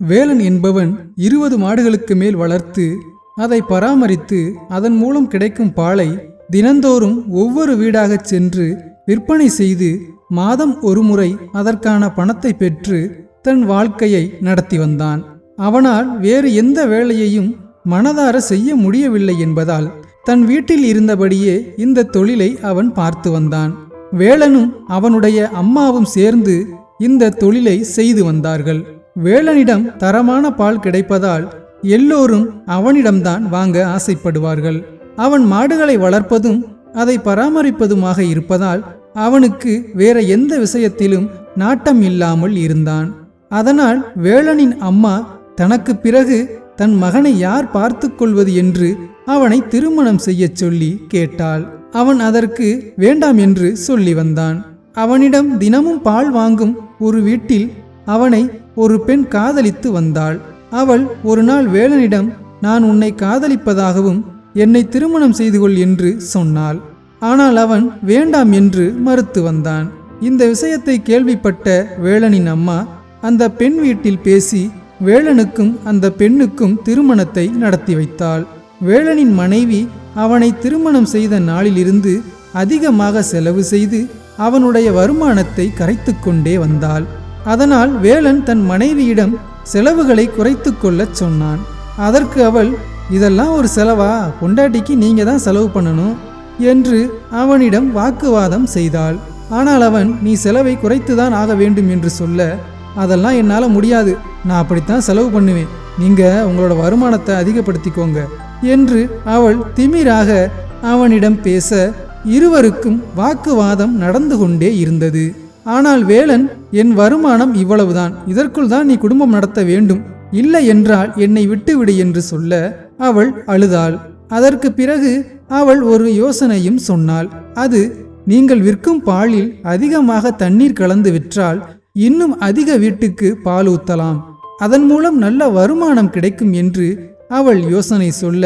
வேலன் என்பவன் இருபது மாடுகளுக்கு மேல் வளர்த்து அதை பராமரித்து அதன் மூலம் கிடைக்கும் பாலை தினந்தோறும் ஒவ்வொரு வீடாகச் சென்று விற்பனை செய்து மாதம் ஒருமுறை அதற்கான பணத்தை பெற்று தன் வாழ்க்கையை நடத்தி வந்தான். அவனால் வேறு எந்த வேலையையும் மனதார செய்ய முடியவில்லை என்பதால் தன் வீட்டில் இருந்தபடியே இந்த தொழிலை அவன் பார்த்து வந்தான். வேலனும் அவனுடைய அம்மாவும் சேர்ந்து இந்த தொழிலை செய்து வந்தார்கள். வேலனிடம் தரமான பால் கிடைப்பதால் எல்லோரும் அவனிடம்தான் வாங்க ஆசைப்படுவார்கள். அவன் மாடுகளை வளர்ப்பதும் அதை பராமரிப்பதுமாக இருப்பதால் அவனுக்கு வேற எந்த விஷயத்திலும் நாட்டம் இல்லாமல் இருந்தான். அதனால் வேலனின் அம்மா தனக்கு பிறகு தன் மகனை யார் பார்த்து கொள்வது என்று அவனை திருமணம் செய்யச் சொல்லி கேட்டாள். அவன் அதற்கு வேண்டாம் என்று சொல்லி வந்தான். அவனிடம் தினமும் பால் வாங்கும் ஒரு வீட்டில் அவனை ஒரு பெண் காதலித்து வந்தாள். அவள் ஒரு நாள் வேலனிடம் நான் உன்னை காதலிப்பதாகவும் என்னை திருமணம் செய்து கொள் என்று சொன்னாள். ஆனால் அவன் வேண்டாம் என்று மறுத்து வந்தான். இந்த விஷயத்தை கேள்விப்பட்ட வேலனின் அம்மா அந்த பெண் வீட்டில் பேசி வேலனுக்கும் அந்த பெண்ணுக்கும் திருமணத்தை நடத்தி வைத்தாள். வேலனின் மனைவி அவனை திருமணம் செய்த நாளிலிருந்து அதிகமாக செலவு செய்து அவனுடைய வருமானத்தை கரைத்து கொண்டே வந்தாள். அதனால் வேலன் தன் மனைவியிடம் செலவுகளை குறைத்து கொள்ளச் சொன்னான். அதற்கு அவள் இதெல்லாம் ஒரு செலவா? பொண்டாட்டிக்கு நீங்க தான் செலவு பண்ணணும் என்று அவனிடம் வாக்குவாதம் செய்தாள். ஆனால் அவன் நீ செலவை குறைத்துதான் ஆக வேண்டும் என்று சொல்ல அதெல்லாம் என்னால் முடியாது. நான் அப்படித்தான் செலவு பண்ணுவேன். நீங்க உங்களோட வருமானத்தை அதிகப்படுத்திக்கோங்க என்று அவள் திமிராக அவனிடம் பேச இருவருக்கும் வாக்குவாதம் நடந்து கொண்டே இருந்தது. ஆனால் வேலன் என் வருமானம் இவ்வளவுதான். இதற்குள் தான் நீ குடும்பம் நடத்த வேண்டும். இல்லை என்றால் என்னை விட்டுவிடு என்று சொல்ல அவள் அழுதாள். அதற்கு பிறகு அவள் ஒரு யோசனையும் சொன்னாள். அது நீங்கள் விற்கும் பாலில் அதிகமாக தண்ணீர் கலந்து விற்றால் இன்னும் அதிக வீட்டுக்கு பால் ஊத்தலாம். அதன் மூலம் நல்ல வருமானம் கிடைக்கும் என்று அவள் யோசனை சொல்ல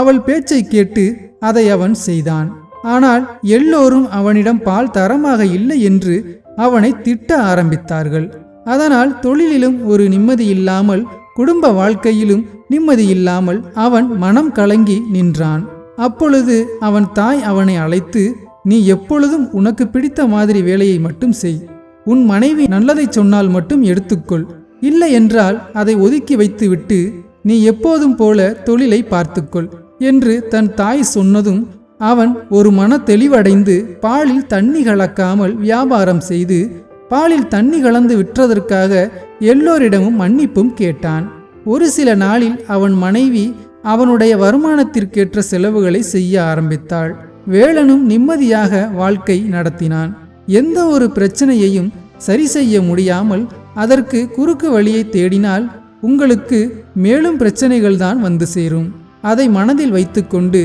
அவள் பேச்சை கேட்டு அதை அவன் செய்தான். ஆனால் எல்லோரும் அவனிடம் பால் தரமாக இல்லை என்று அவனை திட்ட ஆரம்பித்தார்கள். அதனால் தொழிலிலும் ஒரு நிம்மதி இல்லாமல் குடும்ப வாழ்க்கையிலும் நிம்மதி இல்லாமல் அவன் மனம் கலங்கி நின்றான். அப்பொழுது அவன் தாய் அவனை அழைத்து நீ எப்பொழுதும் உனக்கு பிடித்த மாதிரி வேலையை மட்டும் செய். உன் மனைவி நல்லதை சொன்னால் மட்டும் எடுத்துக்கொள். இல்லை என்றால் அதை ஒதுக்கி வைத்துவிட்டு நீ எப்போதும் போல தொழிலை பார்த்துக்கொள் என்று தன் தாய் சொன்னதும் அவன் ஒரு மன தெளிவடைந்து பாலில் தண்ணி கலக்காமல் வியாபாரம் செய்து பாலில் தண்ணி கலந்து விற்றதற்காக எல்லோரிடமும் மன்னிப்பும் கேட்டான். ஒரு சில நாளில் அவன் மனைவி அவனுடைய வருமானத்திற்கேற்ற செலவுகளை செய்ய ஆரம்பித்தாள். வேலனும் நிம்மதியாக வாழ்க்கை நடத்தினான். எந்த ஒரு பிரச்சனையையும் சரி செய்ய முடியாமல் அதற்கு குறுக்கு வழியை தேடினால் உங்களுக்கு மேலும் பிரச்சனைகள் தான் வந்து சேரும். அதை மனதில் வைத்துக்கொண்டு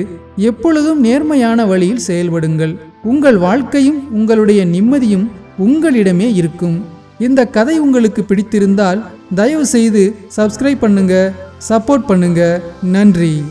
எப்பொழுதும் நேர்மையான வழியில் செயல்படுங்கள். உங்கள் வாழ்க்கையும் உங்களுடைய நிம்மதியும் உங்களிடமே இருக்கும். இந்த கதை உங்களுக்கு பிடித்திருந்தால் தயவு செய்து சப்ஸ்கிரைப் பண்ணுங்க சப்போர்ட் பண்ணுங்க. நன்றி.